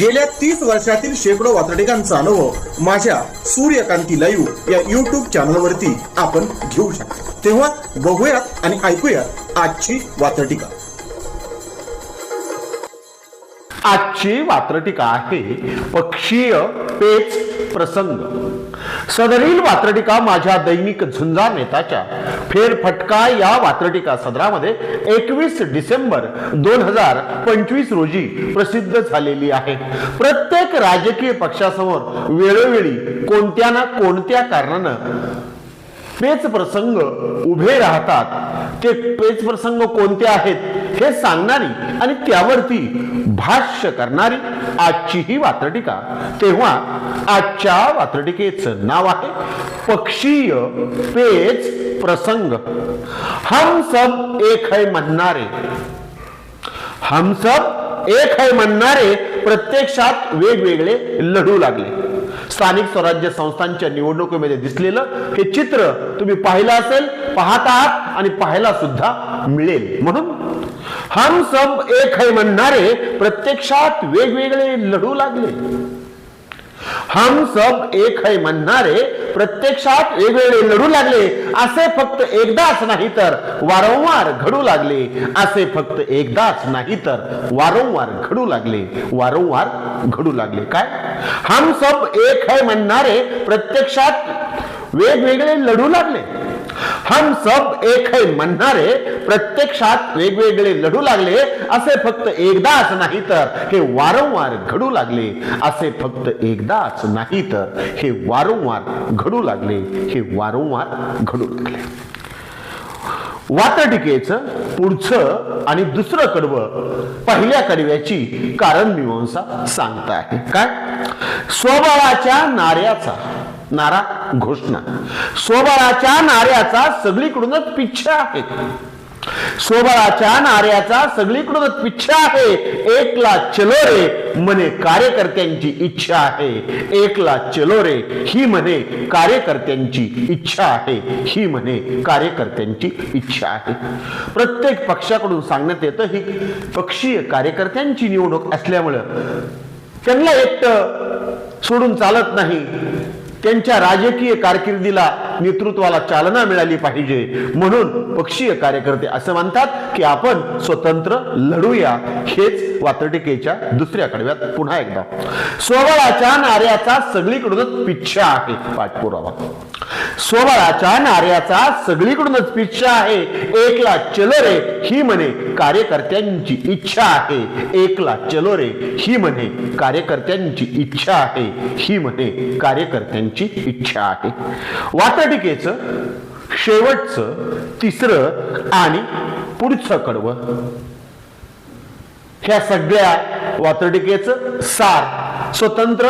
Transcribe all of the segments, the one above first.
गेल्या तीस वर्षातील शेकडो वातडिकांचा अनुभव माझ्या सूर्यकांती लाईव्ह या युट्यूब चॅनलवरती आपण घेऊ शकतो. तेव्हा बघूयात आणि ऐकूयात आजची वातडिका आजची वात्रटिका आहे पक्षीय पेच प्रसंग. सदरील वात्रटिका माझ्या दैनिक झुंजा नेताच्या. फेरफटका या वात्रटिका सदरामध्ये एकवीस डिसेंबर दोन हजार पंचवीस रोजी प्रसिद्ध झालेली आहे. प्रत्येक राजकीय पक्षासमोर वेळोवेळी कोणत्या ना कोणत्या कारणानं पेच प्रसंग उभे राहतात ते पेच प्रसंग कोणते आहेत हे सांगणारी आणि त्यावरती भाष्य करणारी आजची ही वात्रटिका. तेव्हा आजच्या वात्रटिकेचं नाव आहे पक्षीय पेच प्रसंग. हम सब एक है म्हणणारे हम सब एक है म्हणणारे प्रत्यक्षात वेगवेगळे लढू लागले. स्थानिक स्वराज्य संस्थांच्या निवडणुकीमध्ये दिसलेलं हे चित्र तुम्ही पाहिलं असेल. पाहतात आणि पाहायला सुद्धा मिळेल. म्हणून हम सब एक है म्हणणारे प्रत्यक्षात वेगवेगळे लढू लागले. हम सब एक है म्हणणारे प्रत्यक्षात वेगवेगळे लढू लागले. असे फक्त एकदाच नाही तर वारंवार घडू लागले. असे फक्त एकदाच नाही तर वारंवार घडू लागले. वारंवार घडू लागले. काय? हम सब एक है म्हणणारे प्रत्यक्षात वेगवेगळे लढू लागले. हम सब एक है म्हणणारे प्रत्यक्षात वेगवेगळे लढू लागले. असे फक्त एकदाच नाही तर हे वारंवार घडू लागले. असे फक्त एकदाच नाही तर हे वारंवार घडू लागले. हे वारंवार घडू लागले. वातटिकेचं पुढचं आणि दुसरं कडवं पहिल्या कडव्याची कारण मीमांसा सांगता आहे काय? स्वबळाच्या नाऱ्याचा नारा घोषणा. स्वबळाच्या नाऱ्याचा सगळीकडूनच पिच्छा आहे. स्वबळाच्या नाऱ्याचा सगळीकडूनच पिच्छा आहे. एकला चलो रे म्हणे कार्यकर्त्यांची इच्छा आहे. एकला चलो रे ही म्हणे कार्यकर्त्यांची इच्छा आहे. ही म्हणे कार्यकर्त्यांची इच्छा आहे. प्रत्येक पक्षाकडून सांगण्यात येतं ही पक्षीय कार्यकर्त्यांची निवडणूक असल्यामुळं. त्यांना एकटं सोडून चालत नाही. त्यांच्या राजकीय कारकिर्दीला नेतृत्वाला चालना मिळाली पाहिजे. म्हणून पक्षीय कार्यकर्ते असं म्हणतात की आपण स्वतंत्र लढूया. हेच वातटिकेच्या दुसऱ्या कडव्यात पुन्हा एकदा. स्वबळाच्या नाऱ्याचा सगळीकडूनच पिच्छा आहे. पाठपुरावा. स्वबळाच्या नाऱ्याचा सगळीकडूनच पिच्छा आहे. एकला चलो रे ही म्हणे कार्यकर्त्यांची इच्छा आहे. एकला चलो रे ही म्हणे कार्यकर्त्यांची इच्छा आहे. ही म्हणे कार्यकर्त्यांची इच्छा आहे. वातटिकेचं शेवटचं तिसरं आणि पुढचं कडवं. ह्या सगळ्या वातडिकेचं सार स्वतंत्र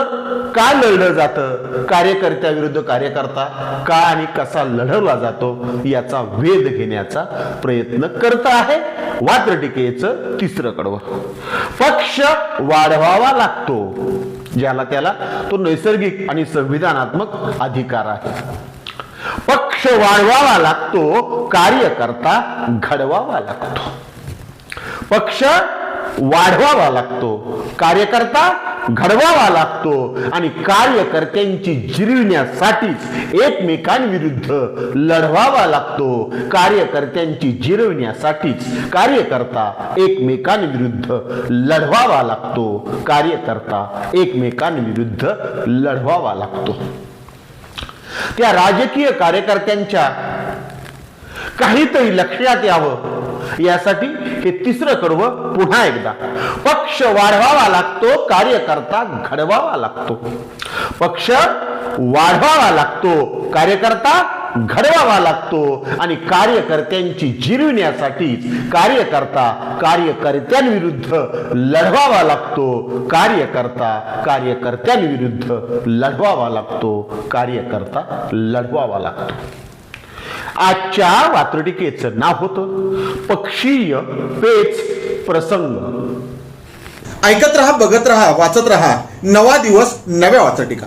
का लढलं जातं? कार्यकर्त्याविरुद्ध कार्यकर्ता का आणि कसा लढवला जातो? याचा वेध घेण्याचा प्रयत्न करत आहे वात्रटिकेचं तिसरं कडवं. पक्ष वाढवावा लागतो. ज्याला त्याला तो नैसर्गिक आणि संविधानात्मक अधिकार आहे. पक्ष वाढवावा लागतो कार्यकर्ता घडवावा लागतो. पक्ष वाढवावा लागतो कार्यकर्ता घडवावा लागतो आणि कार्यकर्त्यांची जिरविण्यासाठीच एकमेकांविरुद्ध लढवावा लागतो. कार्यकर्त्यांची जिरविण्यासाठीच कार्यकर्ता एकमेकांविरुद्ध लढवावा लागतो. कार्यकर्ता एकमेकांविरुद्ध लढवावा लागतो. त्या राजकीय कार्यकर्त्यांच्या काहीतरी लक्षात यावं. यासाठी हे तिसरं कडव पुन्हा एकदा. पक्ष वाढवावा लागतो कार्यकर्ता घडवावा लागतो. पक्ष वाढवावा लागतो कार्यकर्ता घडवावा लागतो. आणि कार्यकर्त्यांची जिरविण्यासाठी कार्यकर्ता कार्यकर्त्यांविरुद्ध लढवावा लागतो. कार्यकर्ता कार्यकर्त्यांविरुद्ध लढवावा लागतो. कार्यकर्ता लढवावा लागतो. आजच्या वात्रटिकेचं नाव होतं पक्षीय पेच प्रसंग. ऐकत रहा बघत रहा वाचत रहा. नवा दिवस नव्या वाचटिका